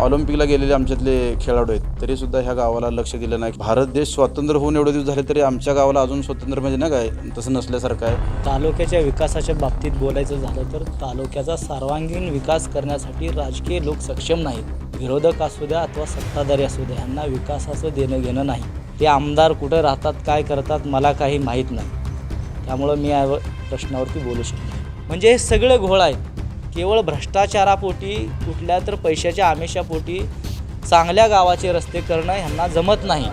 ऑलिम्पिकला गेलेले आमच्यातले खेळाडू आहेत तरी सुद्धा ह्या गावाला लक्ष दिलं नाही. भारत देश स्वातंत्र्य होऊन एवढे दिवस झाले तरी आमच्या गावाला अजून स्वतंत्र म्हणजे ना काय तसं नसल्यासारखं आहे. तालुक्याच्या विकासाच्या बाबतीत बोलायचं झालं तर तालुक्याचा सर्वांगीण विकास करण्यासाठी राजकीय लोक सक्षम नाहीत. विरोधक असू द्या अथवा सत्ताधारी असू द्या यांना विकासाचं देणं घेणं नाही. ते आमदार कुठं राहतात काय करतात मला काही माहीत नाही. त्यामुळं मी या प्रश्नावरती बोलू शकतो. म्हणजे हे सगळं घोळ आहे. केवळ भ्रष्टाचारापोटी कुठल्या तर पैशाच्या आमिषापोटी चांगल्या गावाचे रस्ते करणं ह्यांना जमत नाही.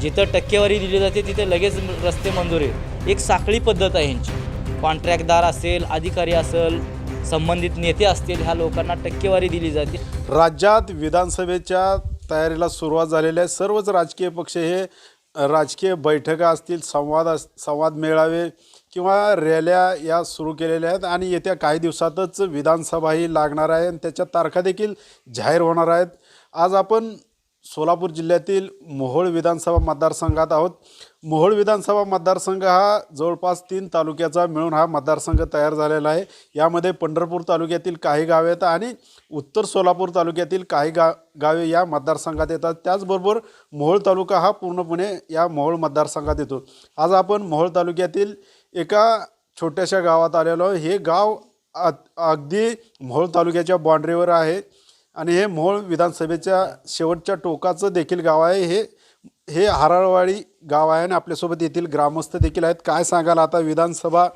जिथं टक्केवारी दिली जाते तिथे लगेच रस्ते मंजूर आहे एक साखळी पद्धत आहे ह्यांची. कॉन्ट्रॅक्टदार असेल अधिकारी असेल संबंधित नेते असतील ह्या लोकांना टक्केवारी दिली जाते. राज्यात विधानसभेच्या तयारीला सुरुवात झालेल्या आहे. सर्वच राजकीय पक्ष हे राजकीय बैठका असतील संवाद अस संवाद मेळावे किंवा रॅल्या या सुरू केलेल्या आहेत आणि येत्या काही दिवसातच विधानसभाही लागणार आहे आणि त्याच्या तारखा देखील जाहीर होणार आहेत. आज आपण सोलापूर जिल्ह्यातील मोहोळ विधानसभा मतदारसंघात आहोत. मोहोळ विधानसभा मतदारसंघ हा जवळपास तीन तालुक्याचा मिळून हा मतदारसंघ तयार झालेला आहे. यामध्ये पंढरपूर तालुक्यातील काही गावे येतात आणि उत्तर सोलापूर तालुक्यातील काही गा गावे या मतदारसंघात येतात. त्याचबरोबर मोहोळ तालुका हा पूर्णपणे या मोहोळ मतदारसंघात येतो. आज आपण मोहोळ तालुक्यातील एका छोट्याशा गावात आलेलो आहे हे गाव अगदी मोहोळ तालुक्याच्या बाँड्रीवर आहे. आणि हे मोहोळ विधानसभेच्या शेवटच्या टोकाचं देखील गाव आहे. हे हे हराळवाडी गाव आहे आणि आपल्यासोबत येथील ग्रामस्थ देखील आहेत. काय सांगाल आता? विधानसभा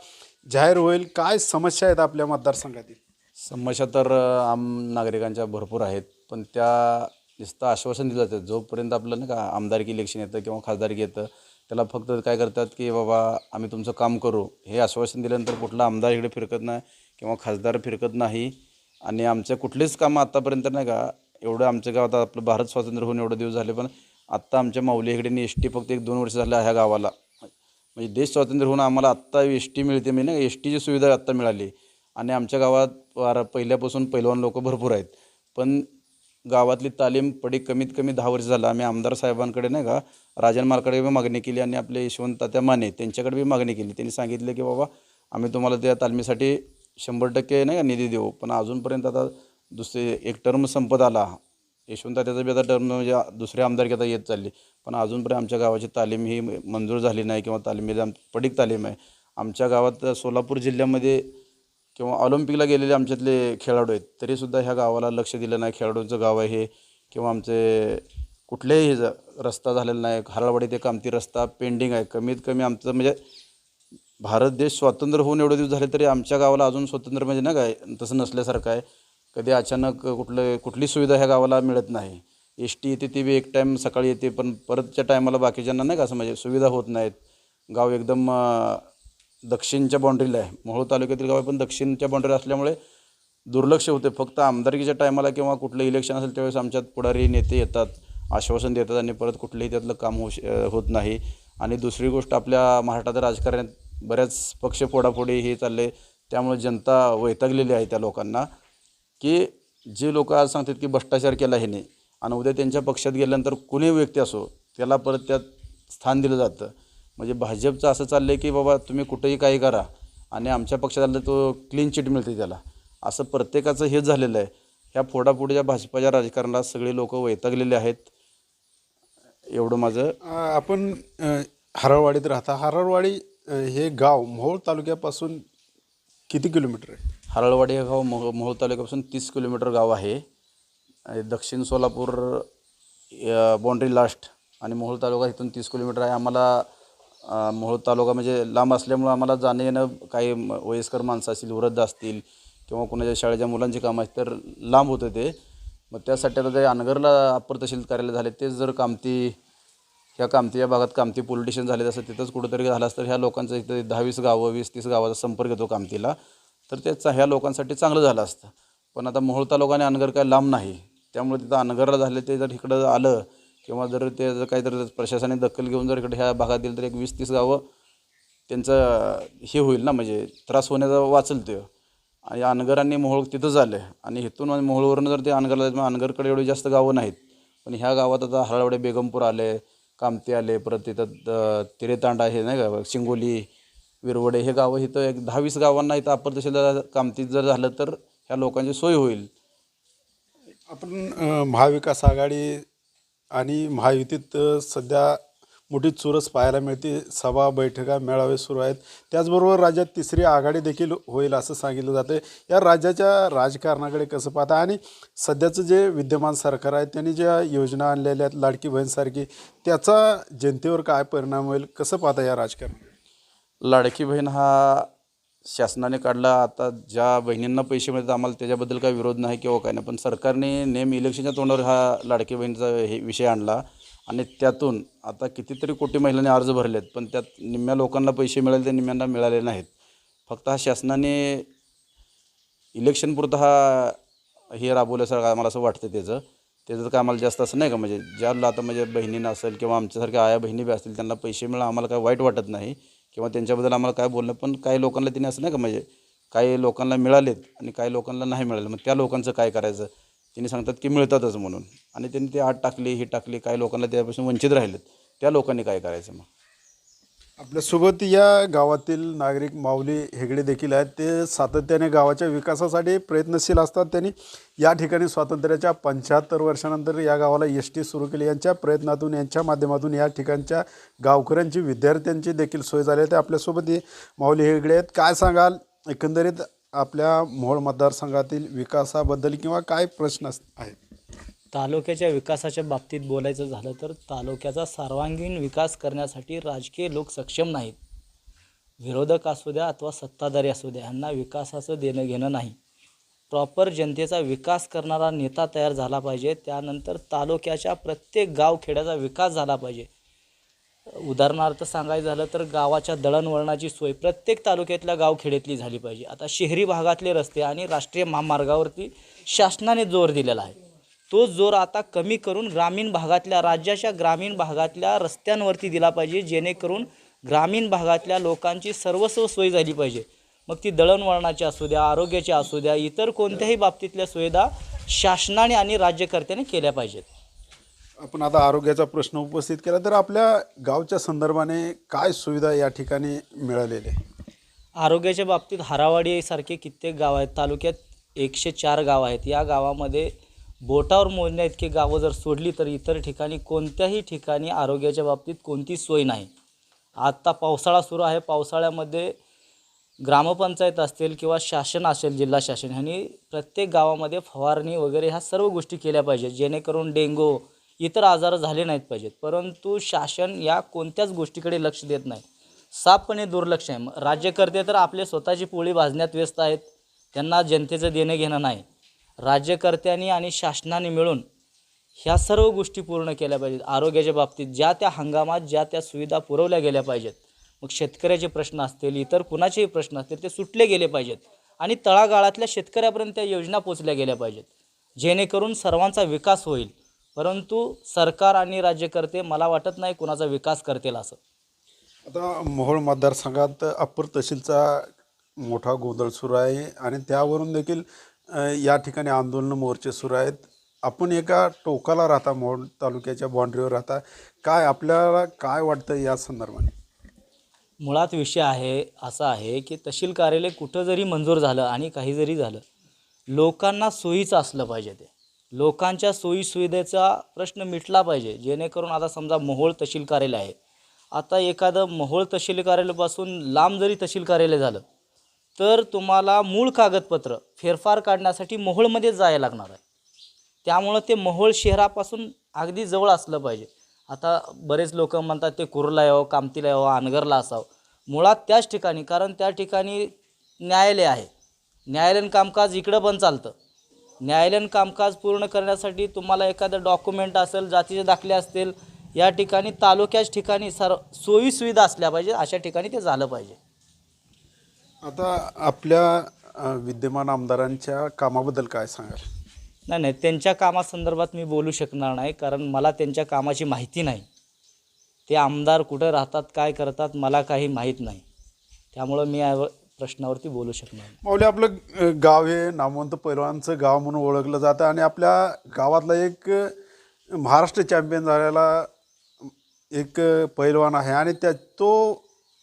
जाहीर होईल. काय समस्या आहेत आपल्या मतदारसंघातील? समस्या तर आम नागरिकांच्या भरपूर आहेत. पण त्या नुसतं आश्वासन दिलं जातं. जोपर्यंत आपलं नाही का आमदारकी इलेक्शन येतं किंवा खासदारकी येतं त्याला फक्त काय करतात की बाबा आम्ही तुमचं काम करू. हे आश्वासन दिल्यानंतर कुठला आमदार इकडे फिरकत नाही किंवा खासदार फिरकत नाही. आणि आमच्या कुठलेच कामं आत्तापर्यंत नाही का एवढं आमच्या गावात आपलं भारत स्वातंत्र्य होऊन एवढे दिवस झाले पण आत्ता आमच्या माऊली इकडे एस टी फक्त एक दोन वर्ष झालं ह्या गावाला. म्हणजे देश स्वातंत्र्य होऊन आम्हाला आत्ता एस टी मिळते म्हणजे ना एस टीची सुविधा आत्ता मिळाली. आणि आमच्या गावात वार पहिल्यापासून पैलवान लोक भरपूर आहेत. पण गावातली तालीम पडी कमीत कमी दहा वर्ष झालं आम्ही आमदार साहेबांकडे नाही का राजन मालकडे बी मागणी केली आणि आपले यशवंत तात्या माने त्यांच्याकडे बी मागणी केली. त्यांनी सांगितलं की बाबा आम्ही तुम्हाला त्या तालमीसाठी शंभर टक्के नाही का निधी देऊ. पण अजूनपर्यंत आता दुसरे एक टर्म संपत आला. यशवंत त्याचा बी आता टर्म म्हणजे दुसऱ्या आमदारकी आता येत चालली. पण अजूनपर्यंत आमच्या गावाची तालीम ही मंजूर झाली नाही किंवा तालीम आम पडीक तालीम आहे. आमच्या गावात सोलापूर जिल्ह्यामध्ये किंवा ऑलिम्पिकला गेलेले आमच्यातले खेळाडू आहेत. तरीसुद्धा ह्या गावाला लक्ष दिलं नाही. खेळाडूंचं गाव आहे हे. किंवा आमचे कुठल्याही ज- रस्ता झालेला नाही. हराळवाडी ते कामती रस्ता पेंडिंग आहे. कमीत कमी आमचं म्हणजे भारत देश स्वातंत्र्य होऊन एवढे दिवस झाले तरी आमच्या गावाला अजून स्वतंत्र म्हणजे नाही काय तसं नसल्यासारखं आहे. कधी अचानक कुठलं कुठली सुविधा ह्या गावाला मिळत नाही. एस टी येते ती बी एक टाईम सकाळी येते पण परतच्या टायमाला बाकीच्यांना नाही का असं म्हणजे सुविधा होत नाहीत. गाव एकदम दक्षिणच्या बाउंड्रीला आहे. मोहोळ तालुक्यातील गाव आहे पण दक्षिणच्या बाउंड्री असल्यामुळे दुर्लक्ष होते. फक्त आमदारकीच्या टायमाला किंवा कुठलं इलेक्शन असेल त्यावेळेस आमच्यात पुढारी नेते येतात आश्वासन देतात आणि परत कुठलंही त्यातलं काम होऊ श होत नाही. आणि दुसरी गोष्ट आपल्या महाराष्ट्रात राजकारणात बऱ्याच पक्ष फोडाफोडी हे चालले त्यामुळे जनता वैतागलेली आहे त्या लोकांना की जे लोक आज सांगतात की भ्रष्टाचार केला ह्याने आणि उद्या त्यांच्या पक्षात गेल्यानंतर कुणी व्यक्ती असो त्याला परत त्यात स्थान दिलं जातं. म्हणजे भाजपचं असं चाललं आहे की बाबा तुम्ही कुठेही काही करा आणि आमच्या पक्षात आलं तो क्लीन चिट मिळते त्याला. असं प्रत्येकाचं हेच झालेलं आहे. ह्या फोडाफोडीच्या भाजपाच्या राजकारणाला सगळे लोक वैतागलेले आहेत. एवढं माझं. आपण हरळवाडीत राहता. हरळवाडी हे गाव मोहोळ तालुक्यापासून किती किलोमीटर आहे? हरळवाडी हे गाव मोह मोहोळ तालुक्यापासून तीस किलोमीटर गाव आहे. दक्षिण सोलापूर बाउंड्री लास्ट आणि मोहोळ तालुका इथून तीस किलोमीटर आहे. आम्हाला मोहोळ तालुका म्हणजे लांब असल्यामुळं आम्हाला जाणं येणं काही वयस्कर माणसं असतील वृद्ध असतील किंवा कोणाच्या शाळेच्या मुलांची कामं असतील तर लांब होतं ते. मग त्यासाठी आता ते अनगरला अप्पर तहसील कार्यालय झाले. तेच जर कामती ह्या कामती या भागात कामती पोलिटिशन झाले असं तिथंच कुठंतरी झालं असतं. ह्या लोकांचं इथं दहा वीस गावं वीस तीस गावाचा संपर्क येतो कामतीला. तर ते ह्या लोकांसाठी चांगलं झालं असतं. पण आता मोहोळ तालुका आणि अनगर काय लांब नाही. त्यामुळे तिथं अनगरला झाले ते जर इकडं आलं किंवा जर ते जर काहीतरी प्रशासनाने दखल घेऊन जर इकडे ह्या भागात दिलं तर एक वीस तीस गावं त्यांचं हे होईल ना म्हणजे त्रास होण्याचा वाचल ते आणि अनगर आणि मोहोळ तिथं झालं आणि इथून मोहोळवरून जर ते अनगरला म्हणजे अनगरकडे एवढी जास्त गावं नाहीत. पण ह्या गावात आता हराळवडे बेगमपूर आले कामते आले परत तिथं तिरेतांडा हे नाही का शिंगोली विरवडे हे गावं इथं एक दहावीस गावांना इथं अपर तहसीलदार कामतीत जर झालं तर ह्या लोकांची सोय होईल. आपण महाविकास आघाडी आणि महायुतीत सध्या मोठी चुरस पाहायला मिळते. सभा बैठका मेळावे सुरू आहेत. त्याचबरोबर राज्यात तिसरी आघाडी देखील होईल असं सांगितलं जातं या राज्याच्या राजकारणाकडे कसं पाहता आणि सध्याचं जे विद्यमान सरकार आहे त्यांनी ज्या योजना आणलेल्या आहेत लाडकी बहीणसारखी त्याचा जनतेवर काय परिणाम होईल? कसं पाहता या राजकारणात लाडकी बहीण हा शासनाने काढला. आता ज्या बहिणींना पैसे मिळतात आम्हाला त्याच्याबद्दल काही विरोध नाही किंवा काय नाही. पण सरकारने नेम इलेक्शनच्या तोंडावर हा लाडकी बहिणीचा हे विषय आणला. आणि त्यातून आता कितीतरी कोटी महिलांनी अर्ज भरलेत पण त्यात निम्म्या लोकांना पैसे मिळाले ते निम्म्यांना मिळाले नाहीत. फक्त हा शासनाने इलेक्शनपुरतं हा हे राबवल्यासारखं आम्हाला असं वाटतं त्याचं. त्याचं काय आम्हाला जास्त असं नाही का म्हणजे ज्याला आता म्हणजे बहिणीनं असेल किंवा आमच्यासारख्या आया बहिणी बी असतील त्यांना पैसे मिळा आम्हाला काय वाईट वाटत नाही किंवा त्यांच्याबद्दल आम्हाला काय बोलणं पण काही लोकांना त्यांनी असं नाही का म्हणजे काही लोकांना मिळालेत आणि काही लोकांना नाही मिळाले. मग त्या लोकांचं काय करायचं? त्यांनी सांगतात की मिळतातच म्हणून. आणि त्यांनी ते आत टाकली ही टाकली काही लोकांना त्यापासून वंचित राहिलेत. त्या लोकांनी काय करायचं मग? आपल्यासोबत या गावातील नागरिक माऊली हेगडे देखील आहेत. ते सातत्याने गावाच्या विकासासाठी प्रयत्नशील असतात. त्यांनी या ठिकाणी स्वातंत्र्याच्या पंच्याहत्तर वर्षानंतर या गावाला एस टी सुरू केली. यांच्या प्रयत्नातून यांच्या माध्यमातून या ठिकाणच्या गावकऱ्यांची विद्यार्थ्यांची देखील सोय झाली आहे. ते आपल्यासोबत हे माऊली हेगडे आहेत. काय सांगाल? एकंदरीत आपल्या मोहोळ मतदारसंघातील विकासाबद्दल किंवा काय प्रश्न अस- आहेत? तालुक्याच्या विकासाच्या बाबतीत बोलायचं झालं तर तालुक्याचा सर्वांगीण विकास करण्यासाठी राजकीय लोक सक्षम नाहीत. विरोधक असू द्या अथवा सत्ताधारी असू द्या यांना विकासाचं देणं घेणं नाही. प्रॉपर जनतेचा विकास करणारा नेता तयार झाला पाहिजे. त्यानंतर तालुक्याच्या प्रत्येक गावखेड्याचा विकास झाला पाहिजे. उदाहरणार्थ सांगायचं झालं तर गावाच्या दळणवळणाची सोय प्रत्येक तालुक्यातल्या गावखेड्यातली झाली पाहिजे. आता शहरी भागातले रस्ते आणि राष्ट्रीय महामार्गावरती शासनाने जोर दिलेला आहे. तो जोर आता कमी करून ग्रामीण भागातल्या राज्याच्या ग्रामीण भागातल्या रस्त्यांवरती दिला पाहिजे जेणेकरून ग्रामीण भागातल्या लोकांची सर्वस्व सोय झाली पाहिजे. मग ती दळणवळणाची असू द्या आरोग्याची असू द्या इतर कोणत्याही बाबतीतल्या सुविधा शासनाने आणि राज्यकर्त्याने केल्या पाहिजेत. आपण आता आरोग्याचा प्रश्न उपस्थित केला तर आपल्या गावच्या संदर्भाने काय सुविधा या ठिकाणी मिळालेल्या आहे आरोग्याच्या बाबतीत हारावाडीसारखे कित्येक गाव आहेत. तालुक्यात एकशे चार गाव आहेत. या गावामध्ये बोटावर मोजण्या इतकी गावं जर सोडली तर इतर ठिकाणी कोणत्याही ठिकाणी आरोग्याच्या बाबतीत कोणती सोय नाही. आत्ता पावसाळा सुरू आहे. पावसाळ्यामध्ये ग्रामपंचायत असतील किंवा शासन असेल जिल्हा शासन ह्यांनी प्रत्येक गावामध्ये फवारणी वगैरे ह्या सर्व गोष्टी केल्या पाहिजे जेणेकरून डेंगू इतर आजार झाले नाहीत पाहिजेत. परंतु शासन या कोणत्याच गोष्टीकडे लक्ष देत नाही. साफपणे दुर्लक्ष आहे. राज्यकर्ते तर आपले स्वतःची पोळी भाजण्यात व्यस्त आहेत. त्यांना जनतेचं देणं घेणं नाही. राज्यकर्त्यांनी आणि शासनाने मिळून ह्या सर्व गोष्टी पूर्ण केल्या पाहिजेत. आरोग्याच्या बाबतीत ज्या त्या हंगामात ज्या त्या सुविधा पुरवल्या गेल्या पाहिजेत. मग शेतकऱ्याचे प्रश्न असतील इतर कुणाचेही प्रश्न असतील ते सुटले गेले पाहिजेत. आणि तळागाळातल्या शेतकऱ्यापर्यंत त्या योजना पोचल्या गेल्या पाहिजेत. जेणेकरून सर्वांचा विकास होईल. परंतु सरकार आणि राज्यकर्ते मला वाटत नाही कुणाचा विकास करतील असं. आता मोहोळ मतदारसंघात अप्पर तहसीलचा मोठा गोंधळ सुरू आहे आणि त्यावरून देखील या ठिकाणी आंदोलन मोर्चे सुरू आहेत. आपण एका टोकाला राहता मोहोळ तालुक्याच्या बाँड्रीवर राहता. काय आपल्याला काय वाटतं या संदर्भाने? मुळात विषय आहे असा आहे की तहसील कार्यालय कुठं जरी मंजूर झालं आणि काही जरी झालं लोकांना सोयीचं असलं पाहिजे ते. लोकांच्या सोयीसुविधेचा प्रश्न मिटला पाहिजे. जेणेकरून आता समजा मोहोळ तहसील कार्यालय आहे. आता एखादं मोहोळ तहसील कार्यालयापासून लांब जरी तहसील कार्यालय झालं तर तुम्हाला मूळ कागदपत्र फेरफार काढण्यासाठी मोहोळमध्ये जायला लागणार आहे. त्यामुळं ते मोहोळ शहरापासून अगदी जवळ असलं पाहिजे. आता बरेच लोक म्हणतात ते कुरला यावं हो, कामतीला यावं अनगरला हो, असावं. मुळात त्याच ठिकाणी कारण त्या ठिकाणी न्यायालय आहे. न्यायालयीन कामकाज इकडं पण चालतं. न्यायालयीन कामकाज पूर्ण करण्यासाठी तुम्हाला एखादं डॉक्युमेंट असेल जातीचे दाखले असतील या ठिकाणी तालुक्याच ठिकाणी सर सोयी सुविधा असल्या पाहिजे अशा ठिकाणी ते झालं पाहिजे. आता आपल्या विद्यमान आमदारांच्या कामाबद्दल काय सांगाल? नाही नाही त्यांच्या कामासंदर्भात मी बोलू शकणार नाही कारण मला त्यांच्या कामाची माहिती नाही. ते आमदार कुठं राहतात काय करतात मला काही माहीत नाही. त्यामुळं मी प्रश्नावरती बोलू शकणार. नाही माऊली आपलं गाव हे नामवंत पैलवानचं गाव म्हणून ओळखलं जातं आणि आपल्या गावातला एक महाराष्ट्र चॅम्पियन झालेला एक पैलवान आहे आणि त्या तो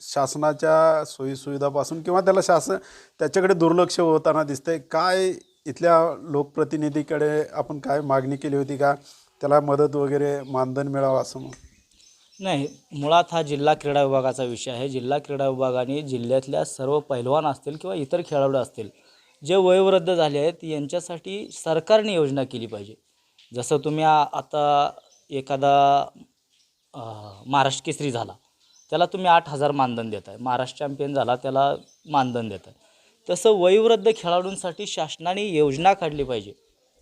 शासनाच्या सोयीसुविधापासून किंवा त्याला शासन त्याच्याकडे दुर्लक्ष होताना दिसतंय. काय इथल्या लोकप्रतिनिधीकडे आपण काय मागणी केली होती का? त्याला मदत वगैरे मानधन मिळावं असं मग नाही मुळात हा जिल्हा क्रीडा विभागाचा विषय आहे. जिल्हा क्रीडा विभागाने जिल्ह्यातल्या सर्व पैलवान असतील किंवा इतर खेळाडू असतील जे वयोवृद्ध झाले आहेत यांच्यासाठी सरकारने योजना केली पाहिजे. जसं तुम्ही आता एखादा महाराष्ट्र केसरी झाला त्याला तुम्ही आठ हजार मानधन देत आहे महाराष्ट्र चॅम्पियन झाला त्याला मानधन देत आहे तसं वयोवृद्ध खेळाडूंसाठी शासनाने योजना काढली पाहिजे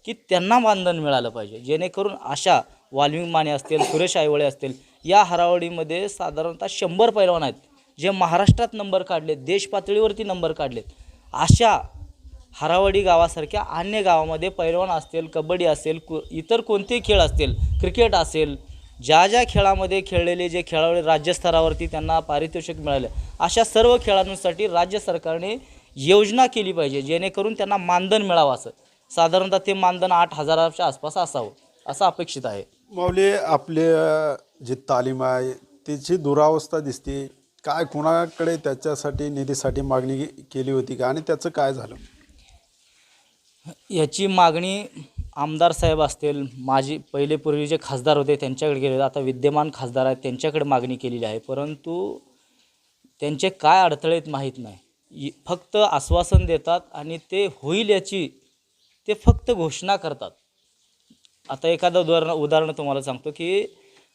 की त्यांना मानधन मिळालं पाहिजे. जेणेकरून अशा वाल्मिक माने असतील सुरेश आयवळे असतील या हरावडीमध्ये साधारणतः शंभर पैलवान आहेत जे महाराष्ट्रात नंबर काढलेत देश पातळीवरती नंबर काढलेत. अशा हरावडी गावासारख्या अन्य गावामध्ये पैलवान असतील कबड्डी असेल कु इतर कोणतेही खेळ असतील क्रिकेट असेल ज्या ज्या खेळामध्ये खेळलेले जे खेळाडू राज्यस्तरावरती त्यांना पारितोषिक मिळाले. अशा सर्व खेळाडूंसाठी राज्य सरकारने योजना केली पाहिजे जेणेकरून त्यांना मानधन मिळावं असं. साधारणतः ते मानधन आठ हजाराच्या आसपास असावं असं अपेक्षित आहे. माऊली आपले जी तालीम आहे त्याची दुरावस्था दिसते. काय कुणाकडे त्याच्यासाठी निधीसाठी मागणी केली होती का? आणि त्याचं काय झालं? याची मागणी आमदार साहेब असतील माझी पहिले पूर्वी जे खासदार होते त्यांच्याकडे गेले आता विद्यमान खासदार आहेत त्यांच्याकडे मागणी केलेली आहे. परंतु त्यांचे काय अडथळे आहेत माहीत नाही. फक्त आश्वासन देतात आणि ते होईल याची ते फक्त घोषणा करतात. आता एखादं उदाहरण उदाहरण तुम्हाला सांगतो की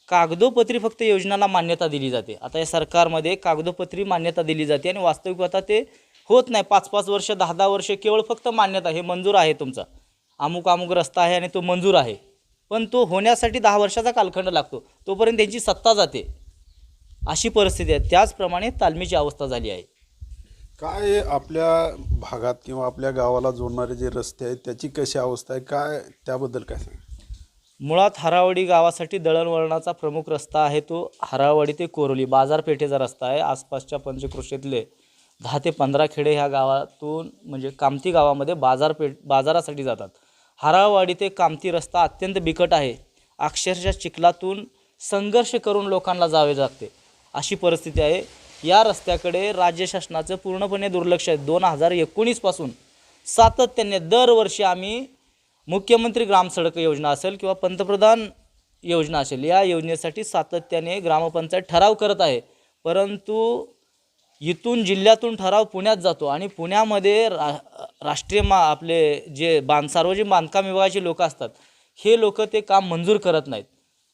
कागदोपत्री फक्त योजनाला मान्यता दिली जाते. आता या सरकारमध्ये कागदोपत्री मान्यता दिली जाते आणि वास्तविक आता ते होत नाही. पाच पाच वर्ष दहा दहा वर्ष केवळ फक्त मान्यता हे मंजूर आहे तुमचा. अमुक अमुक रस्ता आहे आणि तो मंजूर आहे. पण तो होण्यासाठी दहा वर्षाचा कालखंड लागतो. तोपर्यंत त्यांची सत्ता जाते. अशी परिस्थिती आहे. त्याचप्रमाणे तालमीची अवस्था झाली आहे. काय आपल्या भागात किंवा आपल्या गावाला जोडणारे जे रस्ते आहेत त्याची कशी अवस्था आहे? काय त्याबद्दल काय सांग मुळात हरावडी गावासाठी दळणवळणाचा प्रमुख रस्ता आहे तो हरावडी ते कोरोली बाजारपेठेचा रस्ता आहे. आसपासच्या पंचकृषीतले दहा ते पंधरा खेडे ह्या गावातून म्हणजे कामती गावामध्ये बाजारपेठ बाजारासाठी जातात. हरावाडी ते कामती रस्ता अत्यंत बिकट आहे. अक्षरशः चिखलातून संघर्ष करून लोकांना जावे लागते. अशी परिस्थिती आहे. या रस्त्याकडे राज्य शासनाचं पूर्णपणे दुर्लक्ष आहे. दोन हजार एकोणीसपासून सातत्याने दरवर्षी आम्ही मुख्यमंत्री ग्रामसडक योजना असेल किंवा पंतप्रधान योजना असेल या योजनेसाठी सातत्याने ग्रामपंचायत ठराव करत आहे. परंतु इथून जिल्ह्यातून ठराव पुण्यात जातो आणि पुण्यामध्ये रा राष्ट्रीय मा आपले जे बांध सार्वजनिक बांधकाम विभागाचे लोक असतात हे लोक ते काम मंजूर करत नाहीत.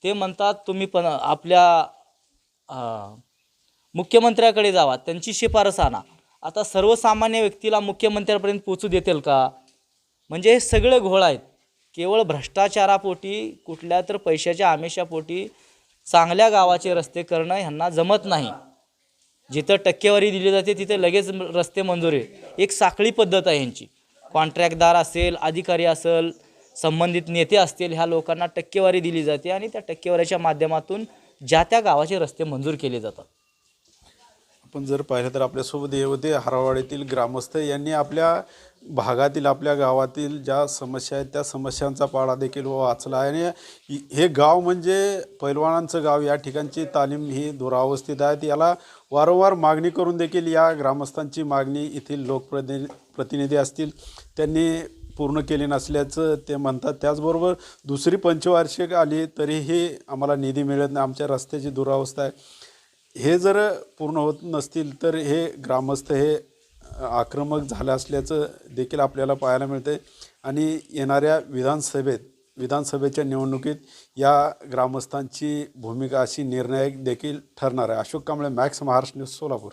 ते म्हणतात तुम्ही पण आपल्या मुख्यमंत्र्याकडे जावा त्यांची शिफारस आणा. आता सर्वसामान्य व्यक्तीला मुख्यमंत्र्यापर्यंत पोचू देतील का? म्हणजे हे सगळं घोळ आहेत. केवळ भ्रष्टाचारापोटी कुठल्या तर पैशाच्या आमिषापोटी चांगल्या गावाचे रस्ते करणं ह्यांना जमत नाही. जिथं टक्केवारी दिली जाते तिथे लगेच रस्ते मंजूर आहे एक साखळी पद्धत आहे यांची कॉन्ट्रॅक्टदार असेल अधिकारी असेल संबंधित नेते असतील ह्या लोकांना टक्केवारी दिली जाते आणि त्या टक्केवारीच्या माध्यमातून ज्या त्या गावाचे रस्ते मंजूर केले जातात. आपण जर पाहिलं तर आपल्यासोबत हे होते हरावाडीतील ग्रामस्थ. यांनी आपल्या भागातील आपल्या गावातील ज्या समस्या आहेत त्या समस्यांचा पाडा देखील वाचला. आहे आणि हे गाव म्हणजे पैलवानांचं गाव. या ठिकाणची तालीम ही दुरावस्थित आहे. याला वारंवार मागणी करून देखील या ग्रामस्थांची मागणी येथील लोकप्रति प्रतिनिधी असतील त्यांनी पूर्ण केले नसल्याचं ते म्हणतात. त्याचबरोबर दुसरी पंचवार्षिक आली तरीही आम्हाला निधी मिळत नाही. आमच्या रस्त्याची दुरावस्था आहे. हे जर पूर्ण होत नसतील तर हे ग्रामस्थ हे आक्रमक झालं असल्याचं देखील आपल्याला पाहायला मिळते आणि येणाऱ्या विधानसभेत विधानसभेच्या निवडणुकीत या ग्रामस्थांची भूमिका अशी निर्णायक देखील ठरणार आहे. Ashok Kamble Max Maharashtra news Solapur.